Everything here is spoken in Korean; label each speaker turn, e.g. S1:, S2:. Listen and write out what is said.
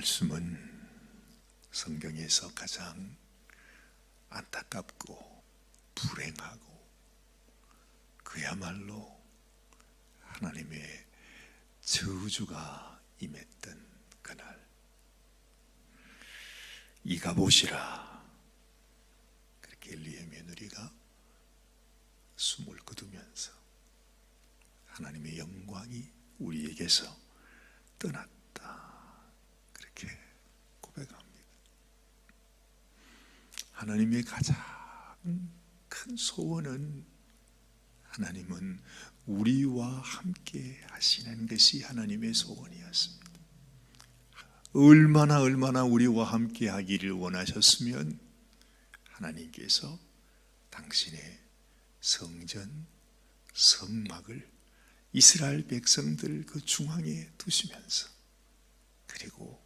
S1: 말씀은 성경에서 가장 안타깝고 불행하고 그야말로 하나님의 저주가 임했던 그날. 이가 보시라 그렇게 엘리의 며느리가 숨을 거두면서 하나님의 영광이 우리에게서 떠났다 그렇게 고백합니다. 하나님의 가장 큰 소원은 하나님은 우리와 함께 하시는 것이 하나님의 소원이었습니다. 얼마나 얼마나 우리와 함께 하기를 원하셨으면 하나님께서 당신의 성전, 성막을 이스라엘 백성들 그 중앙에 두시면서 그리고